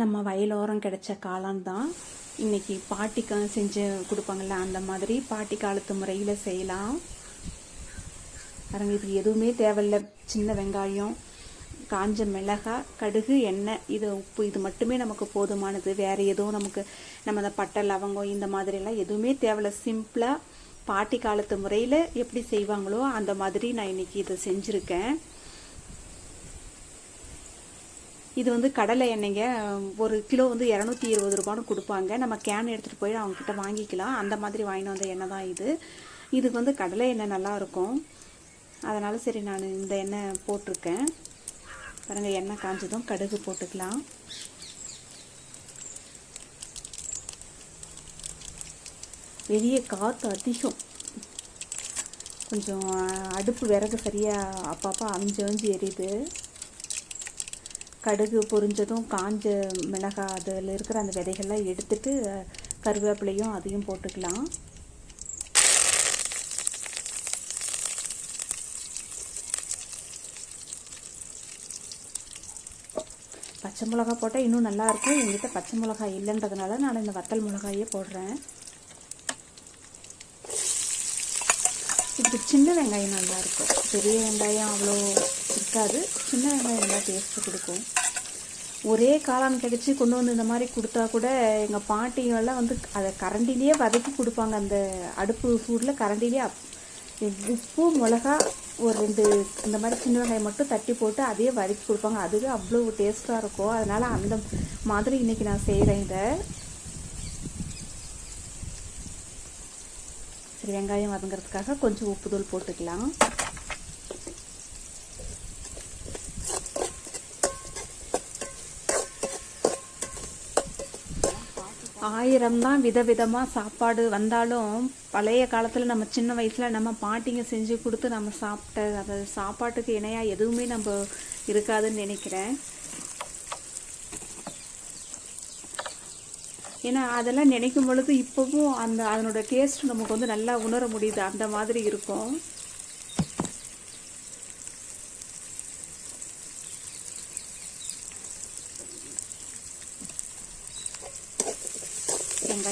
நம்ம வயலோரம் கிடைச்ச காளான் தான் இன்னைக்கு பாட்டிக்கு செஞ்சு கொடுப்பாங்கல்ல அந்த மாதிரி பாட்டி காலத்து முறையில் செய்யலாம். பாருங்கள் இதுக்கு எதுவுமே தேவையில்ல. சின்ன வெங்காயம் காஞ்ச மிளகாய் கடுகு எண்ணெய் இது உப்பு இது மட்டுமே நமக்கு போதுமானது. வேறு எதுவும் நமக்கு நம்ம அந்த பட்டை லவங்கம் இந்த மாதிரிலாம் எதுவுமே தேவையில்ல. சிம்பிளாக பாட்டி காலத்து முறையில் எப்படி செய்வாங்களோ அந்த மாதிரி நான் இன்னைக்கு இதை செஞ்சுருக்கேன். இது வந்து கடலை எண்ணெய்ங்க. ஒரு கிலோ வந்து இரநூத்தி இருபது ரூபான்னு கொடுப்பாங்க. நம்ம கேன் எடுத்துகிட்டு போய் அவங்கக்கிட்ட வாங்கிக்கலாம். அந்த மாதிரி வாங்கிட்டு வந்த எண்ணெய் தான் இது. இதுக்கு வந்து கடலை எண்ணெய் நல்லா இருக்கும். அதனால் சரி நான் இந்த எண்ணெய் போட்டிருக்கேன். பாருங்கள் எண்ணெய் காஞ்சதும் கடுகு போட்டுக்கலாம். வெளியே காற்று அதிகம். கொஞ்சம் அடுப்பு விறகு சரியாக அப்பப்போ அவிஞ்சு அவிஞ்சு எரியுது. கடுகு பொரிஞ்சதும் காஞ்ச மிளகாய் அதில் இருக்கிற அந்த விதைகள்லாம் எடுத்துட்டு கருவேப்பிலையும் அதையும் போட்டுக்கலாம். பச்சை மிளகா போட்டால் இன்னும் நல்லாயிருக்கும் எங்கிட்ட பச்சை மிளகாய் இல்லைன்றதுனால நான் இந்த வத்தல் மிளகாயே போடுறேன். இதுக்கு சின்ன வெங்காயம் நல்லாயிருக்கும் பெரிய வெங்காயம் அவ்வளோ இருக்காது. சின்ன வெங்காயம் நல்லா டேஸ்ட்டு கொடுக்கும். ஒரே காளான் கிடச்சி கொண்டு வந்து இந்த மாதிரி கொடுத்தா கூட எங்கள் பாட்டிங்கெல்லாம் வந்து அதை கரண்டிலேயே வதக்கி கொடுப்பாங்க. அந்த அடுப்பு சூடில் கரண்டிலேயே உப்பு மிளகா ஒரு ரெண்டு இந்த மாதிரி சின்ன வெங்காயம் மட்டும் தட்டி போட்டு அதையே வதக்கி கொடுப்பாங்க. அதுவே அவ்வளோ டேஸ்ட்டாக இருக்கும். அதனால் அந்த மாதிரி இன்றைக்கி நான் செய்கிறேன் இதை. சரி வெங்காயம் வதங்கிறதுக்காக கொஞ்சம் உப்புதூள் போட்டுக்கலாம். ஆயிரம் தான் விதவிதமாக சாப்பாடு வந்தாலும் பழைய காலத்தில் நம்ம சின்ன வயசில் நம்ம பாட்டிங்க செஞ்சு கொடுத்து நம்ம சாப்பிட்ட அந்த சாப்பாட்டுக்கு இணையாக எதுவுமே நம்ம இருக்காதுன்னு நினைக்கிறேன். ஏன்னா அதெல்லாம் நினைக்கும் பொழுது இப்போவும் அந்த அதனோட டேஸ்ட் நமக்கு வந்து நல்லா உணர முடியுது. அந்த மாதிரி இருக்கும்.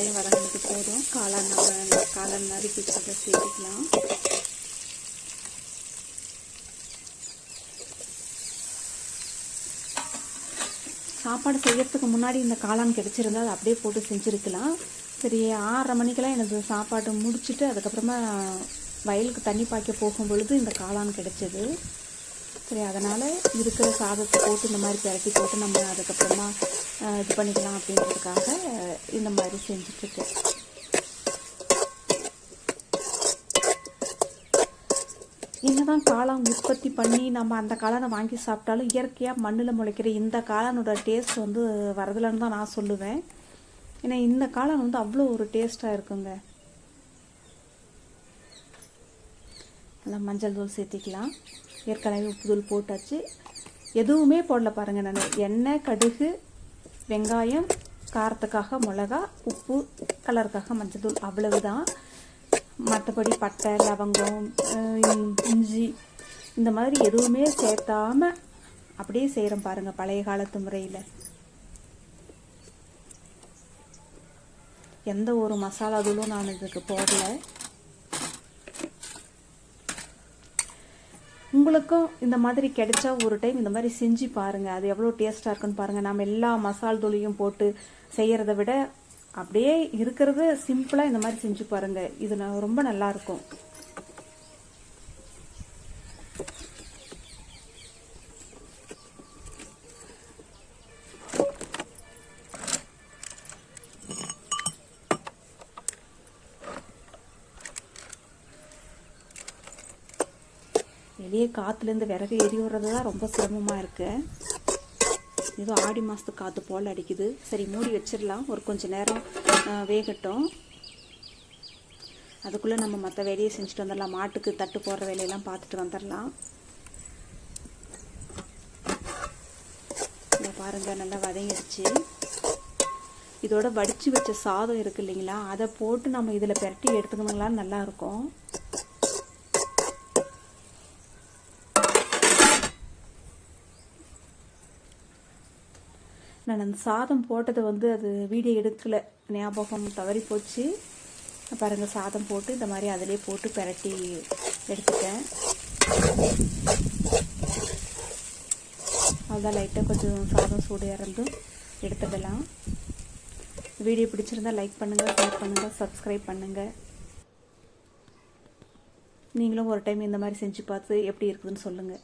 வெங்காயம் வதங்கிட்டு போதும். காளான் நம்ம காளான் நறுக்கி வச்சுட்டு சேர்த்துக்கலாம். சாப்பாடு செய்யறதுக்கு முன்னாடி இந்த காளான் கிடச்சிருந்தா அதை அப்படியே போட்டு செஞ்சுருக்கலாம். சரி ஆறரை மணிக்கெல்லாம் எனக்கு சாப்பாடு முடிச்சுட்டு அதுக்கப்புறமா வயலுக்கு தண்ணி பாய்க்க போகும் பொழுது இந்த காளான் கிடைச்சது. சரி அதனால் இருக்கிற சாதத்தை போட்டு இந்த மாதிரி பிரட்டி போட்டு நம்ம அதுக்கப்புறமா இது பண்ணிக்கலாம் அப்படின்றதுக்காக இந்த மாதிரி செஞ்சிட்ருக்கேன் என்னதான் காளான் உற்பத்தி பண்ணி நம்ம அந்த காளானை வாங்கி சாப்பிட்டாலும் இயற்கையாக மண்ணில் முளைக்கிற இந்த காளானோட டேஸ்ட் வந்து வரதில்லைன்னு தான் நான் சொல்லுவேன். ஏன்னா இந்த காளான் வந்து அவ்வளோ ஒரு டேஸ்ட்டாக இருக்குங்க. நல்லா மஞ்சள் தூள் சேர்த்திக்கலாம். ஏற்கனவே உப்பு தூள் போட்டாச்சு. எதுவுமே போடல பாருங்கள் நான். எண்ணெய் கடுகு வெங்காயம் காரத்துக்காக மிளகா உப்பு கலருக்காக மஞ்சள் தூள் அவ்வளவுதான். மற்றபடி பட்டை லவங்கம் இஞ்சி இந்த மாதிரி எதுவுமே சேர்த்தாம அப்படியே செய்கிறோம் பாருங்கள் பழைய காலத்து முறையில். எந்த ஒரு மசாலா தூளும் நான் இதுக்கு போடல. உங்களுக்கும் இந்த மாதிரி கிடைச்சா ஒரு டைம் இந்த மாதிரி செஞ்சு பாருங்கள் அது எவ்வளோ டேஸ்ட்டாக இருக்குன்னு பாருங்கள் நம்ம எல்லா மசால் தூளையும் போட்டு செய்கிறத விட அப்படியே இருக்கிறது சிம்பிளாக இந்த மாதிரி செஞ்சு பாருங்கள் இது ரொம்ப நல்லாயிருக்கும் வெளியே காற்றுலேருந்து விறகு எரி விடுறது தான் ரொம்ப சிரமமாக இருக்குது ஏதோ ஆடி மாதத்து காற்று போல் அடிக்குது. சரி மூடி வச்சிடலாம். ஒரு கொஞ்சம் நேரம் வேகட்டும். அதுக்குள்ளே நம்ம மற்ற வேலையை செஞ்சுட்டு வந்துடலாம். மாட்டுக்கு தட்டு போடுற வேலையெல்லாம் பார்த்துட்டு வந்துடலாம். இதை பாருங்கள் நல்லா வதங்கிடுச்சு. இதோட வடித்து வச்ச சாதம் இருக்குது இல்லைங்களா? அதை போட்டு நம்ம இதில் பெரட்டி எடுத்துக்கணுங்களான்னு நல்லாயிருக்கும் நான் அந்த சாதம் போட்டதை வந்து அது வீடியோ எடுக்கலை. ஞாபகம் தவறி போச்சு. பாருங்கள் சாதம் போட்டு இந்த மாதிரி அதிலே போட்டு பிரட்டி எடுத்துட்டேன். அதான் லைட்டாக கொஞ்சம் சாதம் சூடு இறந்தும் எடுத்துடலாம். வீடியோ பிடிச்சிருந்தா லைக் பண்ணுங்கள் ஷேர் பண்ணுங்கள் சப்ஸ்கிரைப் பண்ணுங்கள் நீங்களும் ஒரு டைம் இந்த மாதிரி செஞ்சு பார்த்து எப்படி இருக்குதுன்னு சொல்லுங்கள்